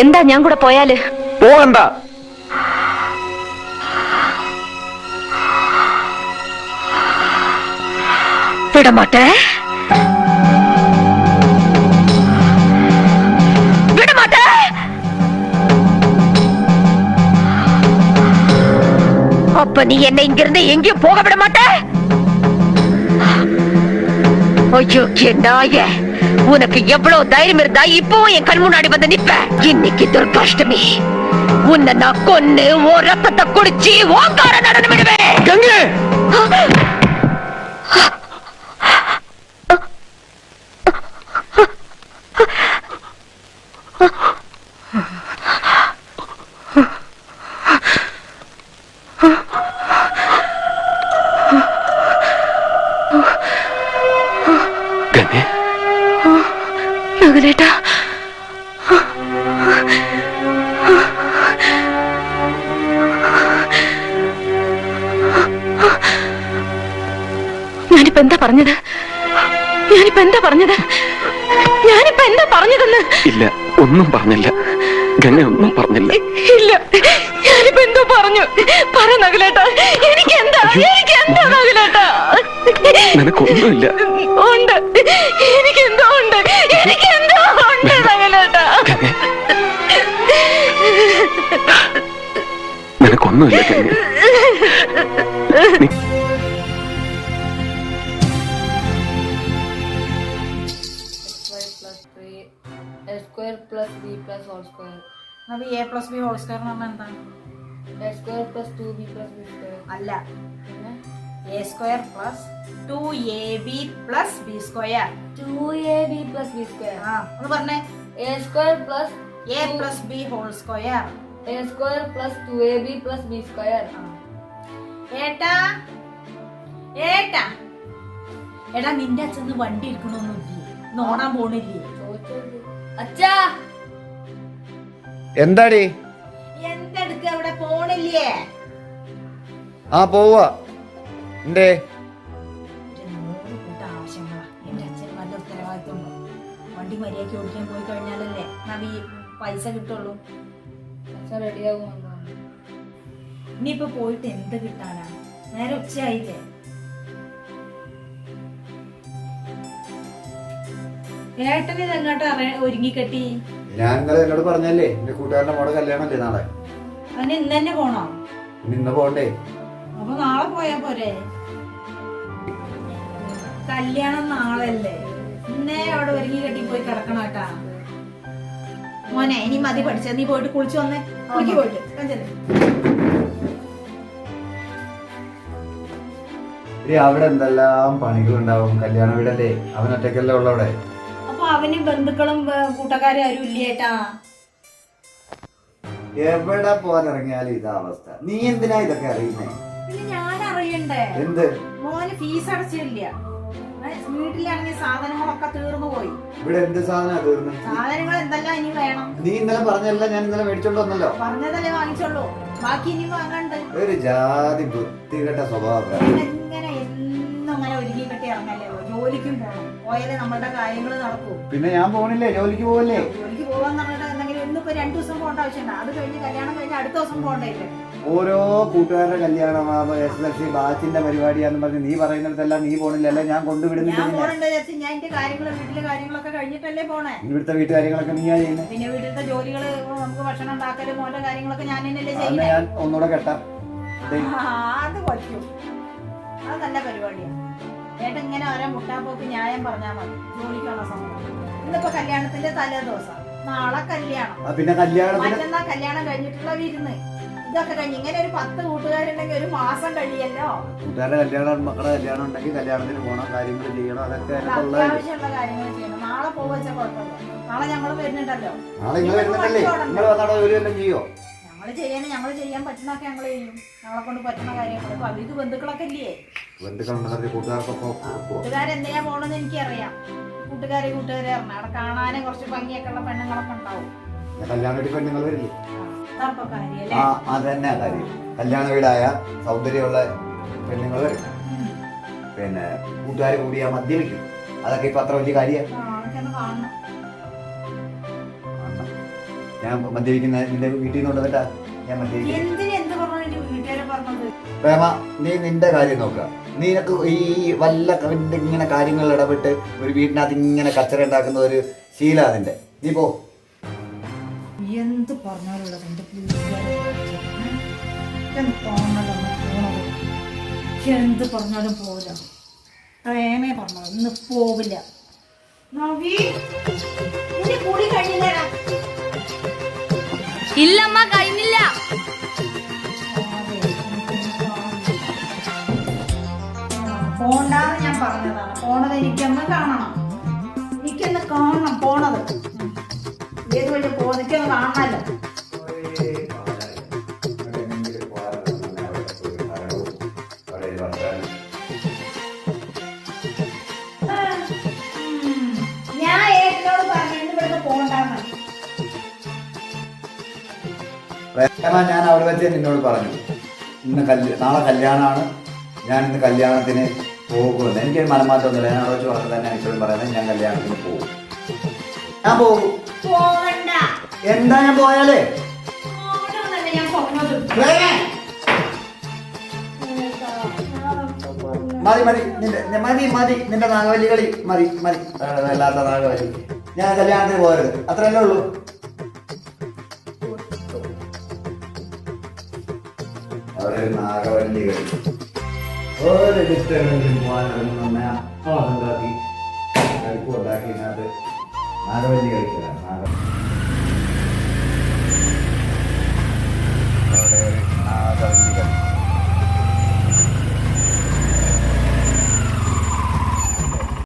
എന്താ ഞാൻ കൂടെ പോയാല് പോകണ്ട വിടമാട്ടെ വിടമാട്ടെ அப்ப நீ என்னை இங்கிருந்து எங்கேயும் போக விட மாட்ட ஐயோ நாய உனக்கு எவ்வளவு தைரியம் இருந்தா இப்பவும் என் கண் முன்னாடி வந்து நிப்ப. இன்னைக்கு துர்காஷ்டமி. உன்னை நான் கொன்னு ஓ ரத்தத்தை குடிச்சு ஓங்கார நடனம் விடுவேன். ഞാനിപ്പോ എന്താ പറഞ്ഞത്? ഞാനിപ്പോ എന്താ പറഞ്ഞതെന്ന്? ഇല്ല ഒന്നും പറഞ്ഞില്ല. ഗംഗ ഒന്നും പറഞ്ഞില്ല. ഇല്ല ഞാനിപ്പോ എന്തോ പറഞ്ഞു. പറ നകുലേട്ടാ എനിക്ക് എന്താ എനിക്ക് എന്താ നകുലേട്ടാ? നിനക്കൊന്നുമില്ല. ഉണ്ട് എനിക്ക് എന്തോ ഉണ്ട് എനിക്ക് എന്തോ ഉണ്ട് നകുലേട്ടാ. നിനക്കൊന്നുമില്ല ഗംഗേ. നീ 3 a square plus b plus all square. അത് A plus B whole square എന്ന് പറഞ്ഞാൽ എന്താണ്? A square plus two B plus B square അല്ല. A square plus two A B plus B square 2ab plus B square ആ ഒന്ന് പറഞ്ഞേ. A square plus A plus B whole square A square plus two A 2ab plus B square ഏട്ടാ? ഏട്ടാ? എടാ നിന്റെ അച്ഛൻ വണ്ടി ഇരിക്കണൊന്നുമില്ലേ നോടാൻ പോണില്ലേ? ചോദിച്ചോളൂ അച്ഛാ. എന്താടി? എന്തെടുക്ക അവിടെ പോണില്ലേ? ആ പോവാ. എന്തേ? വണ്ടി മര്യാദയ്ക്ക് ഓടിക്കാൻ പോയി കഴിഞ്ഞാലല്ലേ നവി പൈസ കിട്ടുള്ളൂ. ഇനിയിപ്പോ പോയിട്ട് എന്ത് കിട്ടാനാ? നേരെ ഉച്ചയായില്ലേ? ഇതെങ്ങോട്ട് ഒരുങ്ങിക്കെട്ടി? ഞാൻ ഇന്നലെ എന്നോട് പറഞ്ഞല്ലേ എന്റെ കൂട്ടുകാരന്റെ മോടെ കല്യാണം അല്ലേ നാളെ ഇന്ന് തന്നെ പോണോ? ഇന്ന് പോണ്ടേ? അപ്പൊ നാളെ പോയാ പോരെ. കല്യാണം നാളല്ലേ? ഇന്നേ അവിടെ ഒരുങ്ങി കെട്ടി പോയി കിടക്കണം കേട്ടാ. മോനെ ഇനി മതി പഠിച്ച. നീ പോയിട്ട് കുളിച്ചു വന്നേ. കുളിക്ക് പോയിട്ട്. കഞ്ചല്ലേ അവിടെ എന്തെല്ലാം പണികളുണ്ടാവും? കല്യാണ വീടല്ലേ? അവൻ ഒറ്റയ്ക്കല്ലേ ഉള്ളവിടെ? അവന് ബന്ധുക്കളും കൂട്ടക്കാരും ആരും ഇല്ലേട്ടാ എവിടെ പോകാൻ ഇറങ്ങിയാലും ഇതാ അവസ്ഥ. നീ എന്തിനാ ഇതൊക്കെ അറിയുന്നേ? പിന്നെ ഞാൻ അറിയണ്ടേ? എന്ത്? മോന് ഫീസ് അടച്ചില്ല. വീട്ടിലിറങ്ങിയ സാധനങ്ങളൊക്കെ തീർന്നു പോയി. ഇവിടെ എന്ത് സാധനം തീർന്ന്? സാധനങ്ങൾ എന്തെല്ലാം ഇനി വേണം? നീ ഇന്നലെ പറഞ്ഞല്ല ഞാൻ ഇന്നലെ മേടിച്ചോണ്ട് വന്നല്ലോ. പറഞ്ഞതല്ലേ വാങ്ങിച്ചോളൂ. ബാക്കി ഇനി വാങ്ങണ്ട്. ഒരു ജാതി വൃത്തികെട്ട സ്വഭാവം. ഇങ്ങനെ എന്നും അങ്ങനെ ഒരുങ്ങി കെട്ടി ഇറങ്ങല്ലേ? ജോലിക്കും പോകണം പോയാലേ നമ്മളുടെ കാര്യങ്ങൾ നടക്കൂ. പിന്നെ ഞാൻ പോണില്ലേ? ജോലിക്ക് പോവല്ലേ? ജോലിക്ക് പോവാന്ന് പറഞ്ഞിട്ട് എന്തെങ്കിലും ഇന്നിപ്പോ രണ്ടു ദിവസം പോകേണ്ട ആവശ്യമുണ്ട് അത് കഴിഞ്ഞ് കല്യാണം കഴിഞ്ഞ് അടുത്ത ദിവസം പോകണ്ടേ ഓരോ കൂട്ടുകാരുടെ കല്യാണം എസ് എൽ സി ബാച്ചിന്റെ പരിപാടിയാന്ന് പറഞ്ഞ് നീ പറയുന്നിടത്തെല്ലാം നീ പോണില്ല ഞാൻ കൊണ്ടുവിടുന്നില്ല ഞാൻ എന്റെ കാര്യങ്ങൾ വീട്ടിലെ കാര്യങ്ങളൊക്കെ കഴിഞ്ഞിട്ടല്ലേ പോണേ. ഇവിടുത്തെ വീട്ടുകാര്യങ്ങളൊക്കെ നീയാ ചെയ്യുന്നത് പിന്നെ വീട്ടിലത്തെ ജോലികൾ നമുക്ക് ഭക്ഷണം ഉണ്ടാക്കലും ഓരോ കാര്യങ്ങളൊക്കെ ഞാൻ തന്നെയല്ലേ അന്ന് ചെയ്യുന്നത് ഞാൻ ഒന്നുകൂടെ കെട്ടാം. അത് പറ്റും. അത് നല്ല പരിപാടിയാണ് ഏട്ടൻ ഇങ്ങനെ ഓരോ മുട്ടാപ്പോക്ക് ന്യായം പറഞ്ഞാൽ മതി. ജോലിക്കുള്ള സമയം. ഇന്നിപ്പോ കല്യാണത്തിന്റെ തലേ ദിവസം നാളെ കല്യാണം. പിന്നെ മറ്റന്നാ കല്യാണം കഴിഞ്ഞിട്ടുള്ള വിരുന്ന് ഇതൊക്കെ കഴിഞ്ഞ് ഇങ്ങനെ ഒരു പത്ത് കൂട്ടുകാരുണ്ടെങ്കിൽ ഒരു മാസം കഴിയല്ലോ. കൂട്ടുകാരുടെ കല്യാണം മക്കളുടെ കല്യാണം ഉണ്ടെങ്കിൽ കല്യാണത്തിന് പോകണം കാര്യങ്ങൾ ചെയ്യണം. അതൊക്കെ അത്യാവശ്യമുള്ള കാര്യങ്ങൾ ചെയ്യണം. നാളെ പോവച്ച കുഴപ്പമില്ല. നാളെ ഞങ്ങൾ വരുന്നുണ്ടല്ലോ. നാളെ നിങ്ങൾ വരുന്നുണ്ടല്ലേ നിങ്ങൾ വന്നാടോ ജോലി എല്ലാം ചെയ്യോ? ഞങ്ങൾ ചെയ്യാൻ പറ്റുന്നൊക്കെ ഞങ്ങൾ ചെയ്യും. ഞങ്ങളെ കൊണ്ട് പറ്റുന്ന കാര്യങ്ങൾ അപ്പൊ അവർക്ക് ബന്ധുക്കളൊക്കെ ഇല്ലേ? കൂട്ടുകാരെന്തിനാ പോണെന്ന് എനിക്കറിയാം. കൂട്ടുകാരെ കൂട്ടുകാരെ അറിഞ്ഞ അവിടെ കാണാനും കുറച്ച് ഭംഗിയൊക്കെ ഉള്ള പെണ്ണുങ്ങളൊക്കെ ഉണ്ടാവും. ഞാൻ കല്യാണം വീട്ടിൽ നിങ്ങൾ വരില്ലേ? ആ അത് കാര്യം കല്യാണ വീടായ സൗന്ദര്യമുള്ള പെണ്ണുങ്ങൾ വരും. പിന്നെ കൂട്ടുകാർ കൂടിയാ മദ്യപിക്കും. അതൊക്കെ ഇപ്പൊ അത്ര വലിയ കാര്യമാണ് ഞാൻ മദ്യപിക്കുന്ന നിന്റെ വീട്ടിൽ നിന്ന് കൊണ്ടുവന്നിട്ടാ ഞാൻ മദ്യപിക്കും എന്തിന് എന്ത് പറഞ്ഞു എന്റെ വീട്ടുകാരെ പറഞ്ഞത്? പ്രേമ നീ നിന്റെ കാര്യം നോക്കുക. നിനക്ക് ഈ വല്ല ഇങ്ങനെ കാര്യങ്ങളിൽ ഇടപെട്ട് ഒരു വീട്ടിനകത്ത് ഇങ്ങനെ കച്ചറ ഉണ്ടാക്കുന്ന ഒരു ശീല അതിന്റെ നീ പോ. എന്ത് എന്ത് പറഞ്ഞാലും പോവില്ല. പ്രേമേ പറഞ്ഞത് ഇന്ന് പോവില്ല. നവീ, കുടി കഴിഞ്ഞില്ലേടാ. ഇല്ലമ്മ കഴിഞ്ഞില്ല. പോണ്ടാന്ന് ഞാൻ പറഞ്ഞതാണ്. പോണത് എനിക്കൊന്ന് കാണണം. എനിക്കൊന്ന് കാണണം പോണത്. ഏത് വഴി പോകുന്ന എനിക്കൊന്ന് പ്രേമ ഞാൻ അവിടെ വെച്ച് നിന്നോട് പറഞ്ഞു ഇന്ന് കല്യ നാളെ കല്യാണമാണ്. ഞാൻ ഇന്ന് കല്യാണത്തിന് പോകുമെന്ന് എനിക്ക് മനമാറ്റമൊന്നുമില്ല. ഞാൻ അവിടെ വെച്ച് പറഞ്ഞു തന്നെ ഇപ്പോഴും പറയുന്നത്. ഞാൻ കല്യാണത്തിന് പോകും. ഞാൻ പോകും. എന്താ ഞാൻ പോയാലേ? മതി മതി. നിന്റെ മതി മതി. നിന്റെ നാഗവല്ലി കളി മതി. മതി വല്ലാത്ത നാഗവല്ലി ഞാൻ കല്യാണത്തിന് പോകരുത്. അത്രയല്ലേ ഉള്ളൂ. വലിയ കാര്യം ഒരു ഡിസ്റ്റർബൻസും പോകാനൊന്നും നമ്മെ അപ്പം ഉണ്ടാക്കി കഴിക്കും ഉണ്ടാക്കിയതിനകത്ത് നാഗവല്ലി കളിക്കില്ല